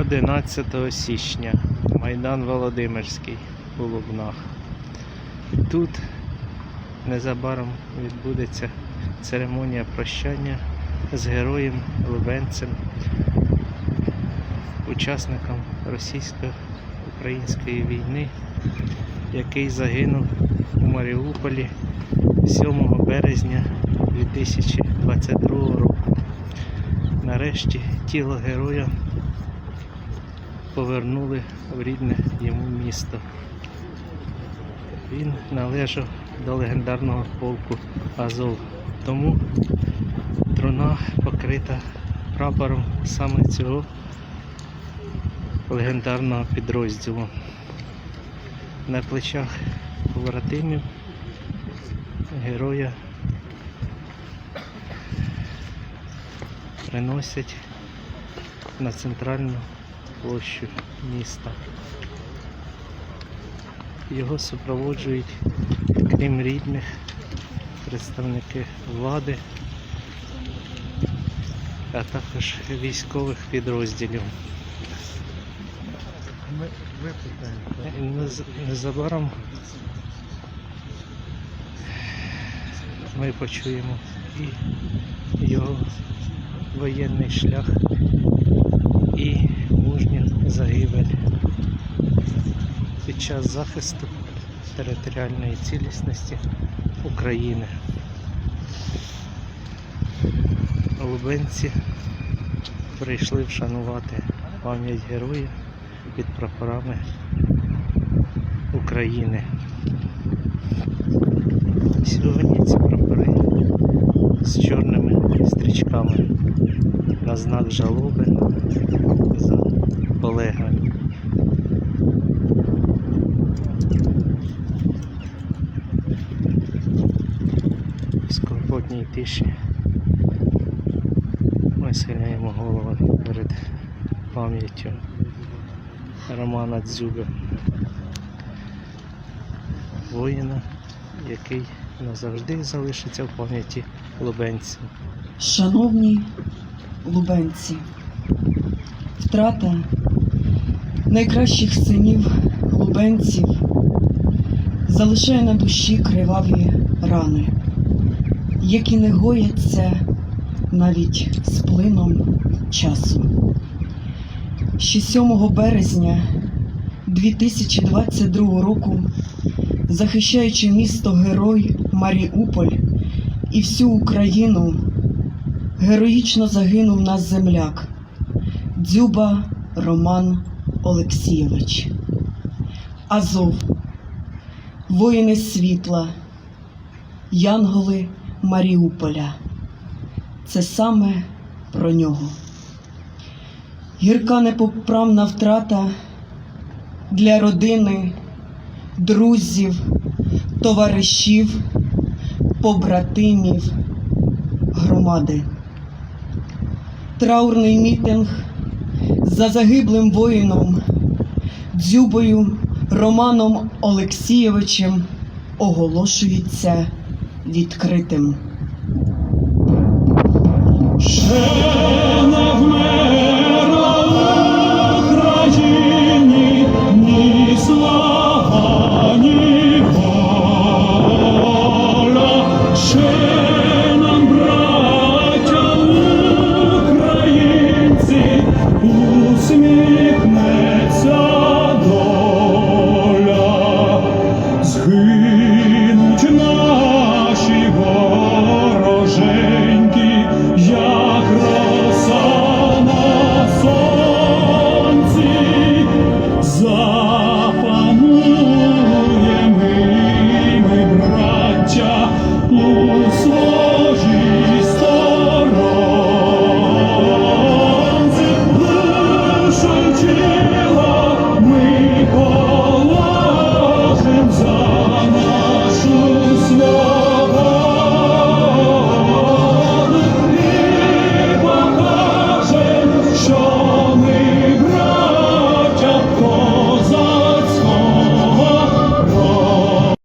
11 січня Майдан Володимирський у Лубнах. Тут незабаром відбудеться церемонія прощання з героєм Лубенцем, учасником російсько-української війни, який загинув у Маріуполі 7 березня 2022 року. Нарешті тіло героя повернули в рідне йому місто. Він належав до легендарного полку Азов. Тому труна покрита прапором саме цього легендарного підрозділу. На плечах побратимів героя приносять на центральну площу міста. Його супроводжують, крім рідних, представники влади, а також військових підрозділів. Випитаємо. Незабаром ми почуємо і його воєнний шлях, час захисту територіальної цілісності України. Лубенці прийшли вшанувати пам'ять героїв під прапорами України. Сьогодні ці прапори з чорними стрічками на знак жалоби за полеглим. В скорботній тиші ми схиляємо голови перед пам'яттю Романа Дзюби, воїна, який назавжди залишиться в пам'яті лубенців. Шановні лубенці, втрата найкращих синів лубенців залишає на душі криваві рани, які не гояться навіть з плином часу. Ще 7 березня 2022 року, захищаючи місто Герой Маріуполь і всю Україну, героїчно загинув наш земляк Дзюба Роман Олексійович. Азов, воїни світла, янголи Маріуполя. Це саме про нього. Гірка непоправна втрата для родини, друзів, товаришів, побратимів, громади. Траурний мітинг за загиблим воїном Дзюбою Романом Олексійовичем оголошується відкритим.